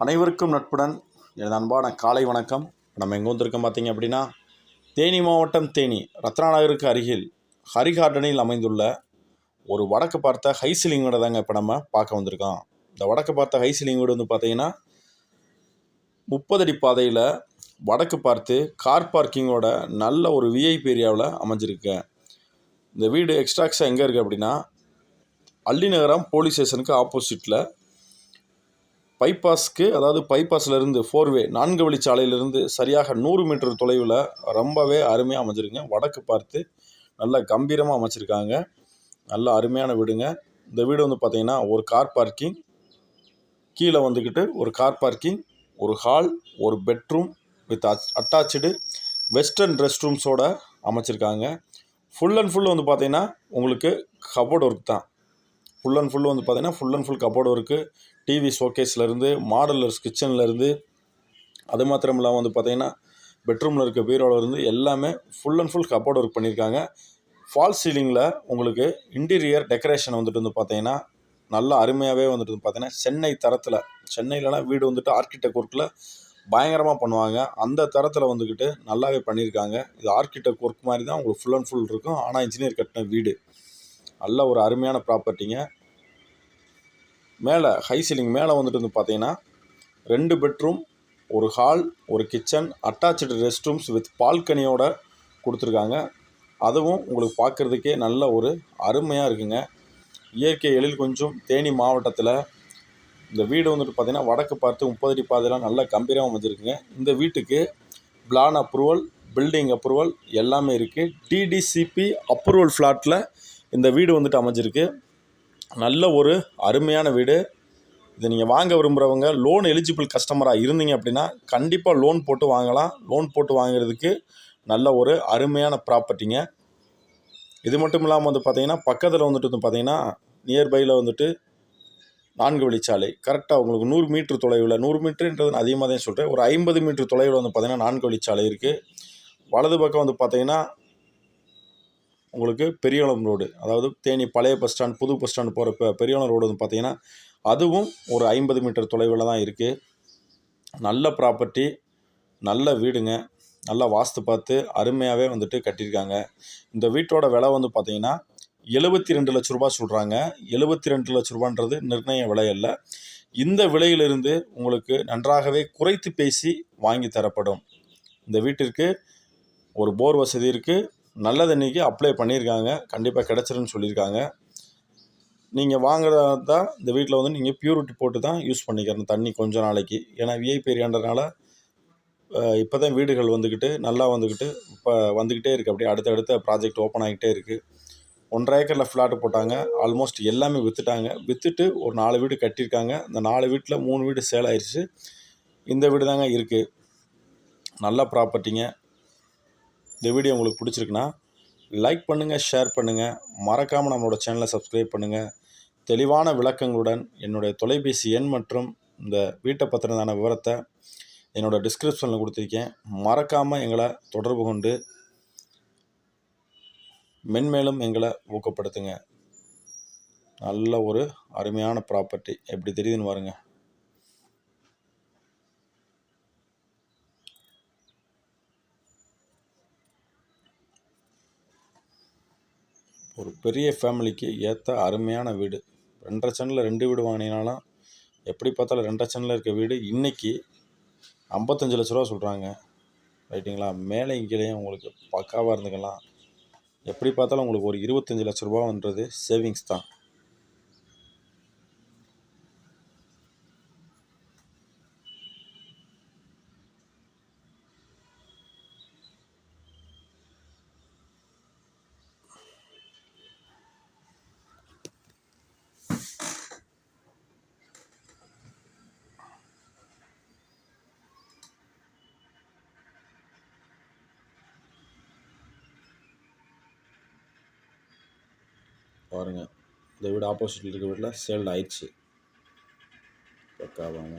அனைவருக்கும் நட்புடன் எனது அன்பான காலை வணக்கம். நம்ம எங்கே வந்திருக்கோம் பார்த்தீங்க அப்படின்னா தேனி மாவட்டம் தேனி ரத்னா நகருக்கு அருகில் ஹரிகார்டனில் அமைந்துள்ள ஒரு வடக்கு பார்த்த ஹை சீலிங் வீடை தாங்க இப்போ நம்ம பார்க்க வந்திருக்கோம். இந்த வடக்கு பார்த்த ஹை சீலிங் வீடு வந்து பார்த்தீங்கன்னா முப்பது அடி பாதையில் வடக்கு பார்த்து கார் பார்க்கிங்கோட நல்ல ஒரு விஐபி ஏரியாவில் அமைஞ்சிருக்கு. இந்த வீடு எக்ஸ்ட்ராக்ஸாக எங்கே இருக்குது அப்படின்னா அள்ளிநகரம் போலீஸ் ஸ்டேஷனுக்கு ஆப்போசிட்டில் பைபாஸ்க்கு அதாவது பைபாஸ்லேருந்து ஃபோர்வே நான்கு வழிச்சாலையிலிருந்து சரியாக நூறு மீட்டர் தொலைவில் ரொம்பவே அருமையாக அமைஞ்சிருங்க வடக்கு பார்த்து நல்லா கம்பீரமாக அமைச்சிருக்காங்க. நல்ல அருமையான வீடுங்க. இந்த வீடு வந்து பார்த்திங்கன்னா ஒரு கார் பார்க்கிங் கீழே வந்துக்கிட்டு ஒரு கார் பார்க்கிங் ஒரு ஹால் ஒரு bedroom with attach western rest ரூம்ஸோட அமைச்சிருக்காங்க. ஃபுல் அண்ட் ஃபுல் வந்து பார்த்திங்கன்னா உங்களுக்கு கபோர்ட் ஒர்க் தான். ஃபுல் அண்ட் ஃபுல்லு வந்து பார்த்தீங்கன்னா full and full cupboard work TV ஷோகேஸ்லேருந்து மாடலர்ஸ் கிச்சன்லேருந்து அது மாத்திரம் இல்லாமல் வந்து பார்த்தீங்கன்னா பெட்ரூமில் இருக்க பீரோவில் இருந்து எல்லாமே full and full cupboard work பண்ணியிருக்காங்க. ஃபால் சீலிங்கில் உங்களுக்கு இன்டீரியர் டெக்கரேஷன் வந்துட்டு வந்து பார்த்தீங்கன்னா நல்லா அருமையாகவே வந்துட்டு வந்து பார்த்தீங்கன்னா சென்னை தரத்தில் சென்னையிலலாம் வீடு வந்துட்டு ஆர்கிடெக்ட் ஒர்க்கில் பயங்கரமாக பண்ணுவாங்க. அந்த தரத்தில் வந்துக்கிட்டு நல்லாவே பண்ணியிருக்காங்க. இது ஆர்கிடெக்ட் ஒர்க் மாதிரி தான் உங்களுக்கு ஃபுல் அண்ட் ஃபுல் இருக்கும். ஆனால் இன்ஜினியர் கட்டின வீடு. நல்ல ஒரு அருமையான ப்ராப்பர்ட்டிங்க. மேலே ஹை சீலிங் மேலே வந்துட்டு வந்து பார்த்தீங்கன்னா ரெண்டு பெட்ரூம் ஒரு ஹால் ஒரு kitchen attach rest rooms with பால்கனியோட கொடுத்துருக்காங்க. அதுவும் உங்களுக்கு பார்க்குறதுக்கே நல்ல ஒரு அருமையாக இருக்குங்க. இயற்கை எழில் கொஞ்சம் தேனி மாவட்டத்தில் இந்த வீடு வந்துட்டு பார்த்திங்கன்னா வடக்கு பார்த்து முப்பது அடி பாதையெல்லாம் நல்ல கம்பீரமாக அமைஞ்சிருக்குங்க. இந்த வீட்டுக்கு பிளான் அப்ரூவல் பில்டிங் அப்ரூவல் எல்லாமே இருக்குது டிடிசிபி அப்ரூவல் ஃப்ளாட்டில் இந்த வீடு வந்துட்டு அமைஞ்சிருக்கு. நல்ல ஒரு அருமையான வீடு. இதை நீங்கள் வாங்க விரும்புகிறவங்க லோன் எலிஜிபிள் கஸ்டமராக இருந்தீங்க அப்படின்னா கண்டிப்பாக லோன் போட்டு வாங்கலாம். லோன் போட்டு வாங்குறதுக்கு நல்ல ஒரு அருமையான ப்ராப்பர்ட்டிங்க இது மட்டும் இல்லாமல் வந்து பார்த்தீங்கன்னா பக்கத்தில் வந்துட்டு வந்து பார்த்தீங்கன்னா நியர்பையில் வந்துட்டு நான்கு வழிச்சாலை. கரெக்டாக உங்களுக்கு நூறு மீட்ரு தொலைவில் நூறு மீட்டருன்றது நான் அதிகமாக தான் சொல்கிறேன் ஒரு ஐம்பது மீட்ரு தொலைவில் வந்து பார்த்தீங்கன்னா நான்கு வழிச்சாலை இருக்குது வலது பக்கம் வந்து பார்த்திங்கன்னா உங்களுக்கு பெரியகுளம் ரோடு அதாவது தேனி பழைய பஸ் ஸ்டாண்ட் புது பஸ் ஸ்டாண்ட் போகிறப்ப பெரியகுளம் ரோடு வந்து பார்த்தீங்கன்னா அதுவும் ஒரு ஐம்பது மீட்டர் தொலைவில் தான் இருக்குது நல்ல ப்ராப்பர்ட்டி நல்ல வீடுங்க. நல்லா வாஸ்து பார்த்து அருமையாகவே வந்துட்டு கட்டியிருக்காங்க. இந்த வீட்டோட விலை வந்து பார்த்தீங்கன்னா எழுபத்தி ரெண்டு லட்ச ரூபா சொல்கிறாங்க எழுபத்தி ரெண்டு லட்ச ரூபான்றது நிர்ணய விலை அல்ல. இந்த விலையிலிருந்து உங்களுக்கு நன்றாகவே குறைத்து பேசி வாங்கி தரப்படும். இந்த வீட்டிற்கு ஒரு போர் வசதி இருக்குது நல்ல தண்ணிக்கு அப்ளை பண்ணியிருக்காங்க. கண்டிப்பாக கிடச்சிருன்னு சொல்லியிருக்காங்க. நீங்கள் வாங்குறதா இந்த வீட்டில் வந்து நீங்கள் பியூரிட்டி போட்டு தான் யூஸ் பண்ணிக்கிறணும் தண்ணி கொஞ்ச நாளைக்கு. ஏன்னா விஐபி ஏரியான்றனால இப்போ தான் வீடுகள் வந்துக்கிட்டு நல்லா வந்துக்கிட்டு இப்போ வந்துக்கிட்டே இருக்குது அப்படியே அடுத்தடுத்த ப்ராஜெக்ட் ஓப்பன் ஆகிட்டே இருக்குது ஒன்றரை ஏக்கரில் ஃப்ளாட்டு போட்டாங்க. ஆல்மோஸ்ட் எல்லாமே விற்றுட்டாங்க விற்றுட்டு ஒரு நாலு வீடு கட்டியிருக்காங்க. இந்த நாலு வீட்டில் மூணு வீடு சேல் ஆயிடுச்சு இந்த வீடு தாங்க இருக்குது நல்ல ப்ராப்பர்ட்டிங்க இந்த வீடியோ உங்களுக்கு பிடிச்சிருக்குன்னா லைக் பண்ணுங்கள் ஷேர் பண்ணுங்கள் மறக்காமல் நம்மளோட சேனலை சப்ஸ்கிரைப் பண்ணுங்கள் தெளிவான விளக்கங்களுடன் என்னுடைய தொலைபேசி எண் மற்றும் இந்த வீட்டை பற்றினதான விவரத்தை என்னோடய டிஸ்கிரிப்ஷனில் கொடுத்துருக்கேன். மறக்காமல் எங்களை தொடர்பு கொண்டு மென்மேலும் எங்களை ஊக்கப்படுத்துங்க. நல்ல ஒரு அருமையான ப்ராப்பர்ட்டி எப்படி தெரியுதுன்னு பாருங்கள் ஒரு பெரிய ஃபேமிலிக்கு ஏற்ற அருமையான வீடு. ரெண்டரை சென்னில் ரெண்டு வீடு வாங்கினாலும் எப்படி பார்த்தாலும் ரெண்டரை சென்னில் இருக்க வீடு இன்றைக்கி ஐம்பத்தஞ்சு லட்ச ரூபா சொல்கிறாங்க ரைட்டுங்களா? மேலே இங்கேயும் உங்களுக்கு பக்காவாக இருந்துக்கலாம். எப்படி பார்த்தாலும் உங்களுக்கு ஒரு இருபத்தஞ்சி லட்ச ரூபான்றது சேவிங்ஸ் தான். பாருங்கள் இந்த வீடு ஆப்போசிட்டில் இருக்க வீட்டில் சேல் ஆயிடுச்சு. பக்காவாங்க